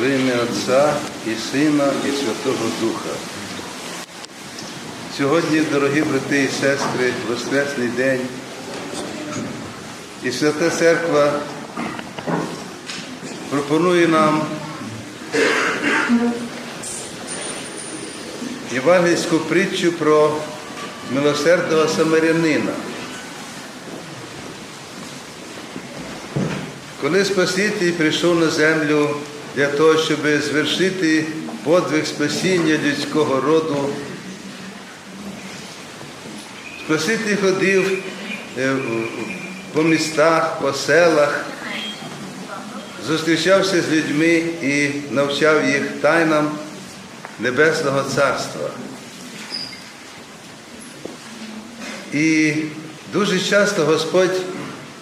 Во ім'я Отця і Сина, і Святого Духа. Сьогодні, дорогі брати і сестри, Воскресний день. І Свята Церква пропонує нам євангельську притчу про милосердного самарянина. Коли Спаситель прийшов на землю для того, щоб звершити подвиг спасіння людського роду, Спаситель ходив е, по містах, по селах, зустрічався з людьми і навчав їх тайнам Небесного Царства. І дуже часто Господь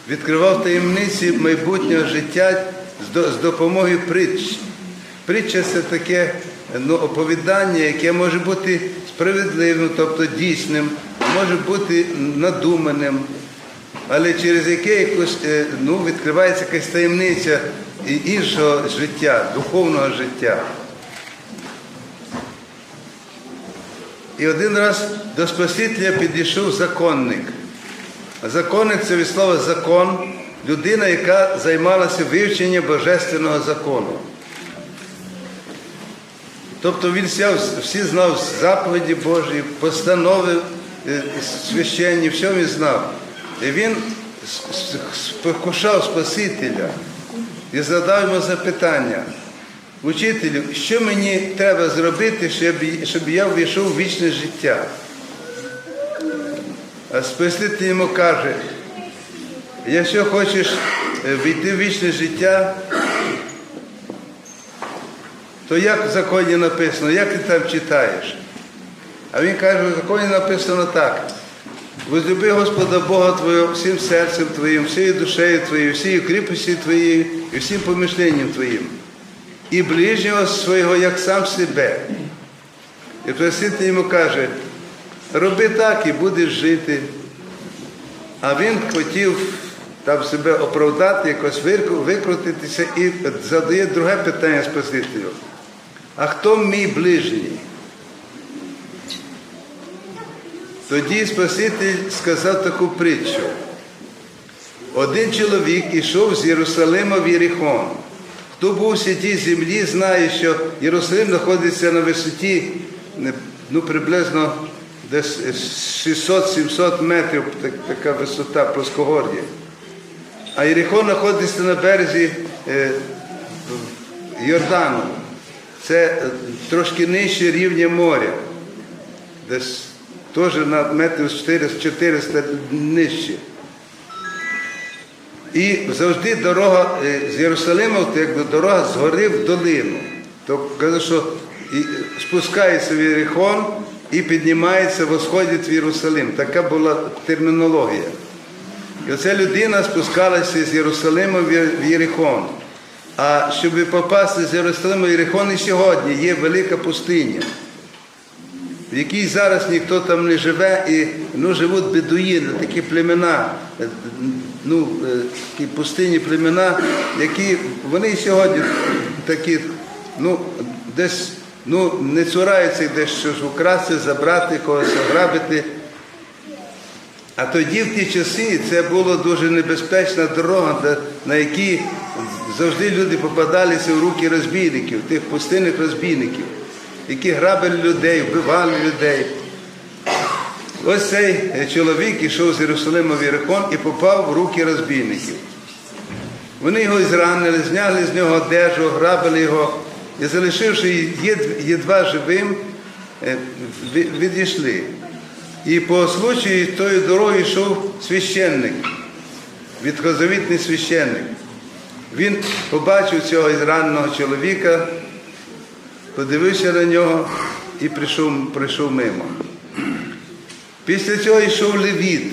відкривав таємниці майбутнього життя з допомогою притч. Притча це таке ну, оповідання, яке може бути справедливим, тобто дійсним, може бути надуманим, але через яке якось ну, відкривається якась таємниця іншого життя, духовного життя. І один раз до Спасителя підійшов законник. Законник це від слова закон, людина, яка займалася вивченням божественного закону. Тобто він всі знав заповіді Божі, постанови священні, все він знав. І він спокушав Спасителя і задав йому запитання. Учителю, що мені треба зробити, щоб, щоб я ввійшов в вічне життя? А Спаситель йому каже, якщо хочеш війти в вічне життя, то як в законі написано, як ти там читаєш? А він каже, в законі написано так. Возлюби Господа Бога Твого всім серцем Твоїм, всією душею Твоєю, всією кріпостю Твоєю і всім помишленням Твоїм. І ближнього свого, як сам себе. І Спаситель йому каже, роби так і будеш жити. А він хотів там себе оправдати, якось викрутитися і задає друге питання Спасителю. А хто мій ближній? Тоді Спаситель сказав таку притчу. Один чоловік ішов з Єрусалима в Єрихон. Хто був в святій землі, знає, що Єрусалим знаходиться на висоті ну, приблизно десь 600-700 метрів, така висота плоскогор'я. А Єрихон знаходиться на березі е, Йордану. Це трошки нижче рівня моря, десь теж на метрів 400 нижче. І завжди дорога з Єрусалима, якби дорога з гори в долину. Тобто каже, що спускається в Єрихон і піднімається, восходить в Єрусалим. Така була термінологія. І оця людина спускалася з Єрусалима в Єрихон. А щоб попасти з Єрусалима в Єрихон і сьогодні є велика пустиня, в якій зараз ніхто там не живе, і ну, живуть бедуїни, такі племена, ну, такі пустинні племена, які вони сьогодні такі, ну, десь ну, не цураються десь щось украсти, забрати, когось ограбити. А тоді в ті часи це була дуже небезпечна дорога, на якій завжди люди попадалися в руки розбійників, тих пустинних розбійників, які грабили людей, вбивали людей. Ось цей чоловік ішов з Єрусалима в Єрихон і попав в руки розбійників. Вони його зранили, зняли з нього одежу, грабили його і, залишивши єдва живим, відійшли. І по случаю тої дороги йшов священник, відхозовітний священник. Він побачив цього зраненого чоловіка, подивився на нього і прийшов, прийшов мимо. Після цього йшов левіт.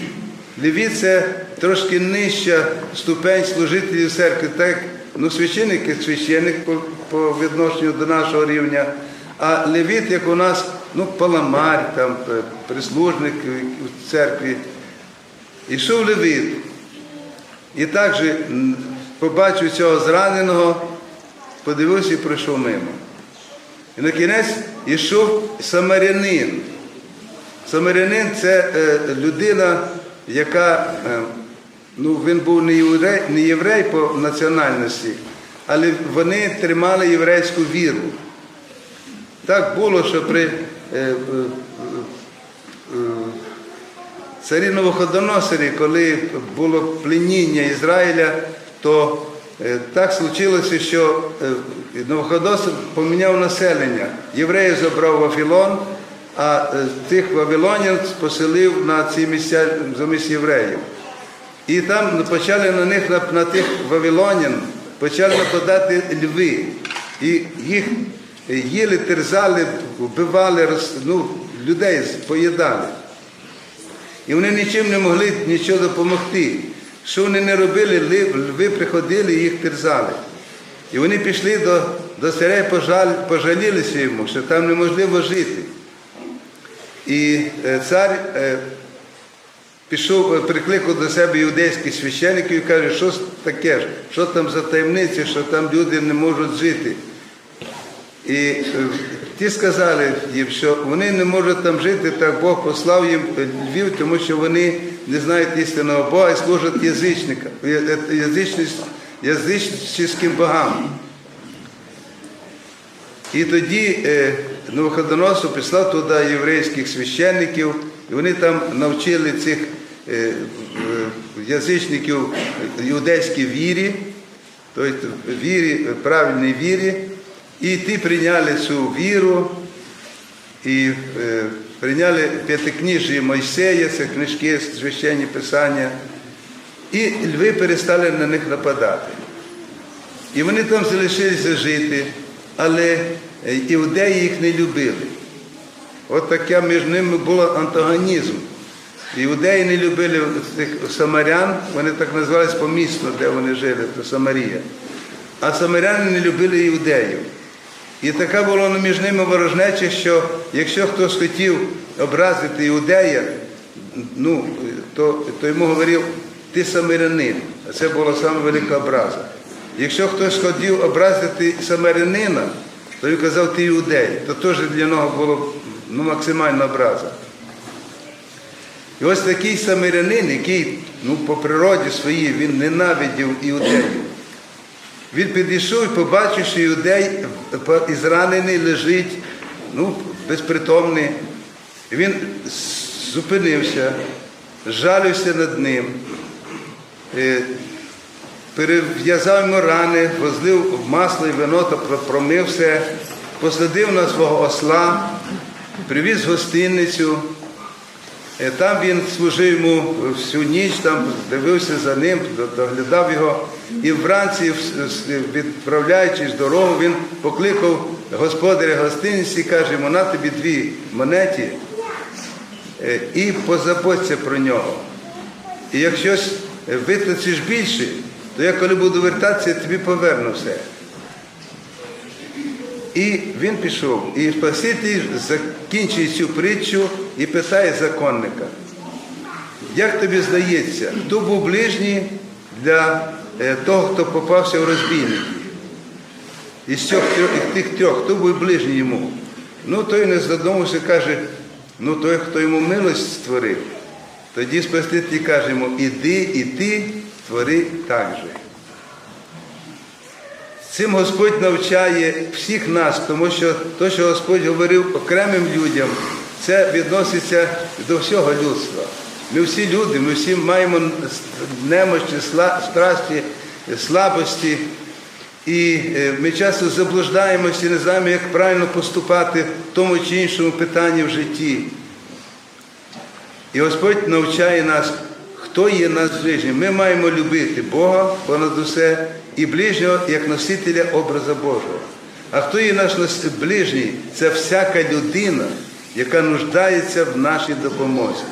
Левіт – це трошки нижча ступень служителів церкви, так ну, священник як священник по, по відношенню до нашого рівня, а левіт, як у нас, ну, паламар, там, прислужник в церкві. Ішов левіт. І також побачив цього зраненого подивився і пройшов мимо. І на кінець йшов самарянин. Самарянин це е, людина, яка, е, ну, він був не єврей, не єврей по національності, але вони тримали єврейську віру. Так було, що при е, е, е, царі Новоходоносорі, коли було пленіння Ізраїля, то е, так случилося, що е, Новоходоносор поміняв населення. Євреїв забрав Вавилон, а е, тих вавилонян поселив на ці місця замість євреїв. І там почали на них, на, на тих вавилонян, почали нападати льви. І їх їли, терзали, вбивали, ну, людей поїдали. І вони нічим не могли нічого допомогти. Що вони не робили, льви, приходили і їх терзали. І вони пішли до, до царя і пожалілися йому, що там неможливо жити. І е, цар е, пішов, е, прикликав до себе іудейських священиків і каже, що таке що там за таємниці, що там люди не можуть жити. І е, ті сказали їм, що вони не можуть там жити, так Бог послав їм Львів, тому що вони не знають істинного Бога і служать язичникам, язичницьким богам. І тоді е, Новоходоносор прислав туди єврейських священників, і вони там навчили цих е, язичників іудейській вірі, тобто вірі, правильній вірі, і ті прийняли цю віру і е, прийняли п'ятикніжжя Мойсея, це книжки, священні писання, і льви перестали на них нападати. І вони там залишилися жити, але е, іудеї їх не любили. От таке між ними був антагонізм. Іудеї не любили цих самарян, вони так називались по місту, де вони жили, то Самарія. А самаряни не любили іудеїв. І така була між ними ворожнеча, що якщо хтось хотів образити іудея, ну, то, то йому говорив, ти самарянин. А це була саме велика образа. Якщо хтось хотів образити самарянина, то він казав, ти іудей, то теж для нього було ну, максимальна образа. І ось такий самарянин, який ну, по природі своїй він ненавидів іудеїв. Він підійшов і побачив, що іудей ізранений лежить, ну, безпритомний. Він зупинився, жалився над ним, е, перев'язав йому рани, возлив масло і вино та про- промив все, посадив на свого осла, привіз в гостиницю. Е, Там він служив йому всю ніч, там дивився за ним, доглядав його. І вранці, відправляючись дорогу, він покликав господаря гостиниці і каже, йому на тобі дві монеті е, і позаботься про нього. І якщо ж витрачиш більше, то я коли буду вертатися, я тобі поверну все. І він пішов. І Спаситель закінчує цю притчу і питає законника, як тобі здається, хто був ближній для того, хто попався в розбійники? Із цих трьох, тих трьох, хто був ближній йому? Ну, той не задумався, каже, ну той, хто йому милость створив. Тоді Спаситель каже йому, іди і ти твори так же. Цим Господь навчає всіх нас, тому що те, що Господь говорив окремим людям, це відноситься до всього людства. Ми всі люди, ми всі маємо немощі, страсті, слабості. І е, ми часто заблуждаємося і не знаємо, як правильно поступати в тому чи іншому питанні в житті. І Господь навчає нас, хто є наш ближній. Ми маємо любити Бога понад усе і ближнього як носителя образа Божого. А хто є наш ближній? Це всяка людина, яка нуждається в нашій допомозі.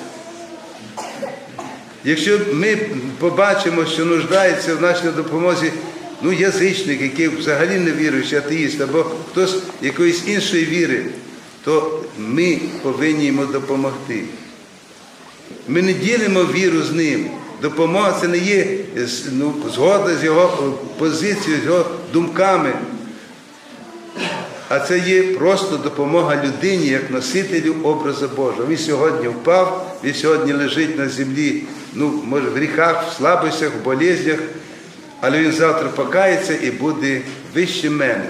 Якщо ми побачимо, що нуждається в нашій допомозі ну, язичник, який взагалі не віруючий, атеїст, або хтось якоїсь іншої віри, то ми повинні йому допомогти. Ми не ділимо віру з ним. Допомога це не є ну, згода з його позицією, з його думками. а це є просто допомога людині як носителю образу Божого. Він сьогодні впав, він сьогодні лежить на землі, ну, може, в гріхах, в слабостях, в болезнях, але він завтра покається і буде вище мене.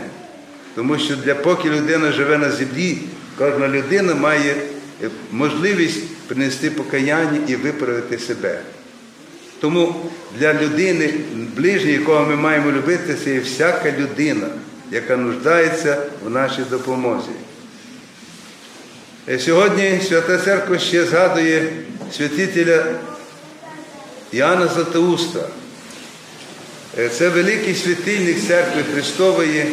Тому що для поки людина живе на землі, кожна людина має е, можливість принести покаяння і виправити себе. Тому для людини, ближньої, якого ми маємо любити, це є всяка людина, яка нуждається в нашій допомозі. Е, Сьогодні Свята Церква ще згадує святителя Іоанна Златоуста. Е, Це великий святильник церкви Христової,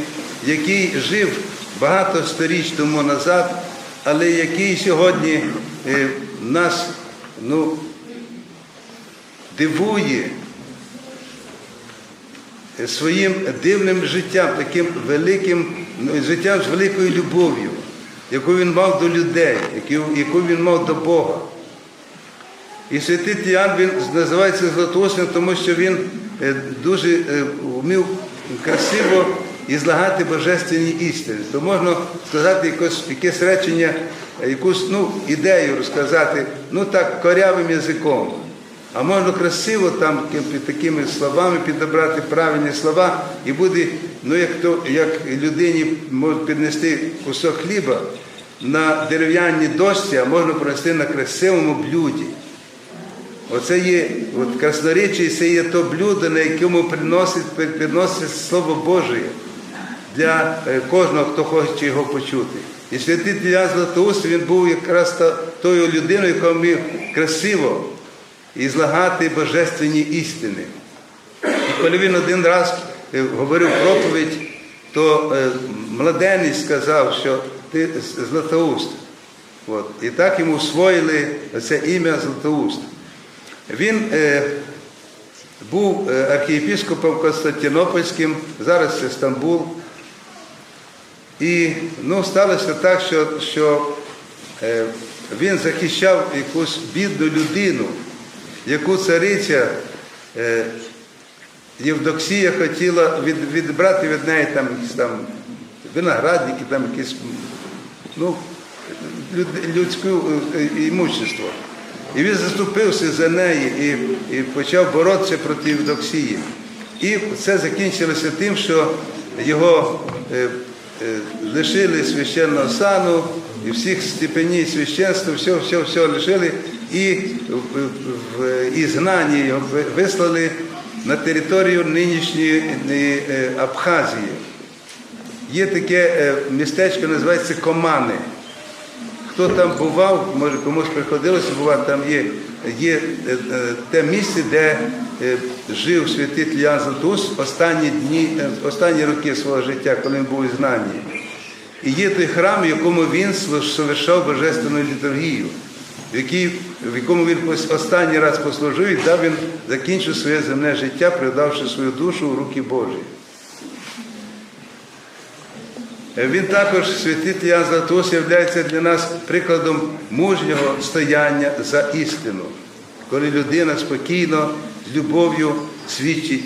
який жив багато сторіч тому назад, але який сьогодні е, нас ну, дивує е, своїм дивним життям, таким великим ну, життям з великою любов'ю, яку він мав до людей, яку він мав до Бога. І святий Тіан він називається Златоустим, тому що він е, дуже е, вмів красиво ізлагати божественні істини. То можна сказати якось, якесь речення, якусь ну, ідею розказати, ну так, корявим язиком. А можна красиво там такими словами підібрати правильні слова, і буде, ну як то, як людині може піднести кусок хліба на дерев'яній дошці, а можна принести на красивому блюді. Оце є от красноречі, це є то блюдо, на якому приносить, приносить Слово Боже для е, кожного, хто хоче його почути. І святий Ілля Златоуст, він був якраз тою людиною, яка вмів красиво ізлагати божественні істини. І коли він один раз е, говорив проповідь, то е, младенець сказав, що ти Златоуст. От. І так йому всвоїли це ім'я Златоуст. Він е, був е, архієпіскопом Константинопольським, зараз це Стамбул. І ну, сталося так, що, що е, він захищав якусь бідну людину, яку цариця е, Євдоксія хотіла від, відбрати від неї там, там виноградники, там якісь ну, люд, людське е, імущество. І він заступився за неї і, і почав боротися проти Євдоксії. І це закінчилося тим, що його е, е, лишили священного сану і всіх степенів священства, все, все, все лишили, і в ізгнанні його вислали на територію нинішньої е, Абхазії. Є таке е, містечко, називається Комани. Хто там бував, може комусь приходилося бувати, там є, є е, е, те місце, де е, жив святий Іллян Златоуст останні дні, останні роки свого життя, коли він був у знанні. І є той храм, в якому він совершав божественну літургію, в, якому він останній раз послужив і дав він закінчив своє земне життя, передавши свою душу в руки Божі. Він також, святий Іоанн Златоуст, є для нас прикладом мужнього стояння за істину, коли людина спокійно, з любов'ю свідчить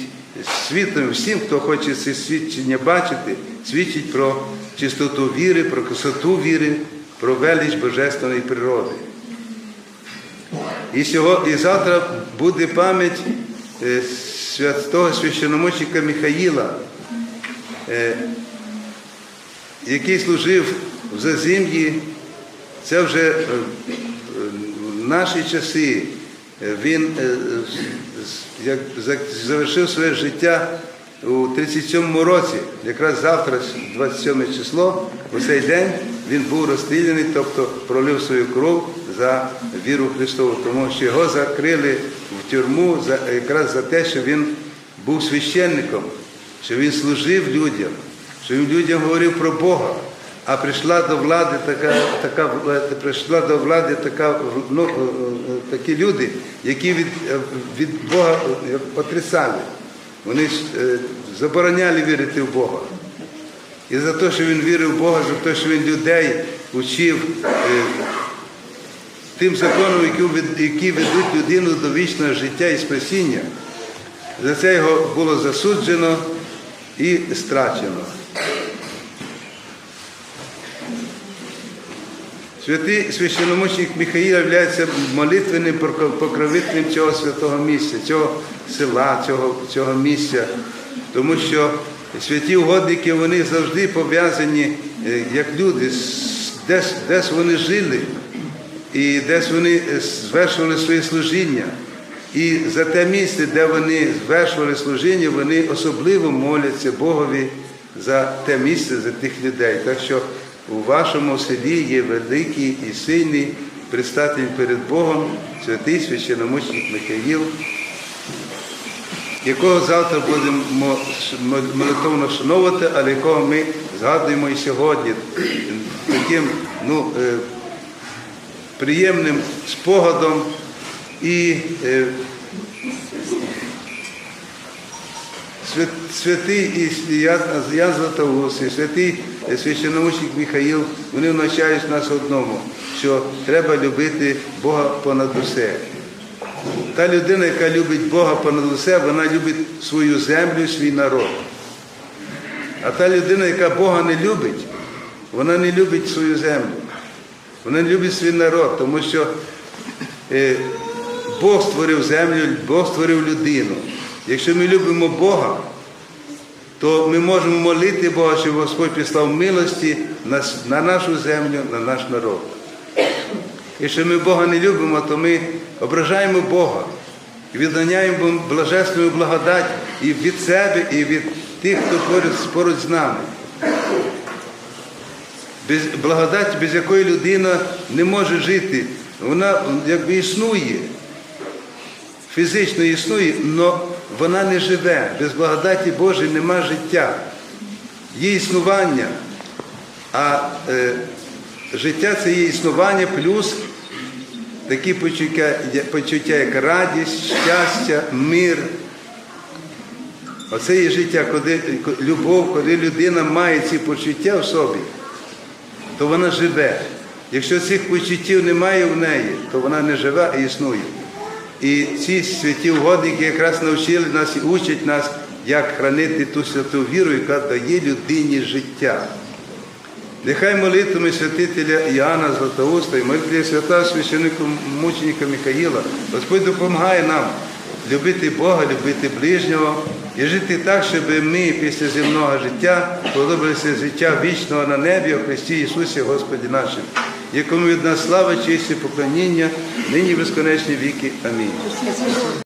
світом всім, хто хоче це свідчення бачити, свідчить про чистоту віри, про красоту віри, про велич божественної природи. І, сього, і завтра буде пам'ять е, святого священомучника Михаїла, е, який служив в Зазім'ї, це вже е, е, в наші часи. Е, Він е, завершив своє життя у 37-му році, якраз завтра, 27 число, у цей день він був розстріляний, тобто пролив свою кров за віру Христову, тому що його закрили в тюрму якраз за те, що він був священником, що він служив людям, що людям говорив про Бога. А прийшла до влади така, така прийшла до влади така, ну, е, е, такі люди, які від, е, від Бога отрицали. Вони забороняли вірити в Бога. І за те, що він вірив в Бога, за те, що він людей учив тим законом, які ведуть людину до вічного життя і спасіння, за це його було засуджено і страчено. Святий священомучник Михаїл є молитвенним покровителем цього святого місця, цього села, цього, цього місця. Тому що святі угодники вони завжди пов'язані е, як люди, десь, десь вони жили і десь вони е, звершували своє служіння. І за те місце, де вони звершували служіння, вони особливо моляться Богові за те місце, за тих людей. Так що у вашому селі є великий і сильний предстатель перед Богом, святий священомучник Михаїл, якого завтра будемо молитовно вшановувати, але якого ми згадуємо і сьогодні. Таким ну, е, приємним спогадом і е, свят- святий і Ян Ян Златоуст, і святий е, священномучник Михаїл, вони навчають нас одному, що треба любити Бога понад усе. Та людина, яка любить Бога понад усе, вона любить свою землю, свій народ. А та людина, яка Бога не любить, вона не любить свою землю. Вона не любить свій народ, тому що е, Бог створив землю, Бог створив людину. Якщо ми любимо Бога, то ми можемо молити Бога, щоб Господь післав милості на, нашу землю, на наш народ. Якщо ми Бога не любимо, то ми ображаємо Бога відганяємо блаженну благодать і від себе, і від тих, хто поруч з нами. Без благодать, без якої людина не може жити, вона якби існує, фізично існує, але вона не живе. Без благодаті Божої нема життя. Є існування, а е, життя це є існування плюс такі почуття, почуття, як радість, щастя, мир. Оце є життя, коли любов, коли людина має ці почуття в собі, то вона живе. Якщо цих почуттів немає в неї, то вона не живе і існує. І ці святі угодники якраз навчили нас і учать нас, як хранити ту святу віру, яка дає людині життя. Нехай молитвами святителя Іоанна Златоуста і молитві святого священника мученика Михаїла Господь допомагає нам любити Бога, любити ближнього і жити так, щоб ми після земного життя подобалися життя вічного на небі у Христі Ісусі Господі нашим, якому від нас слава, честь і поклоніння, нині безконечні віки. Амінь.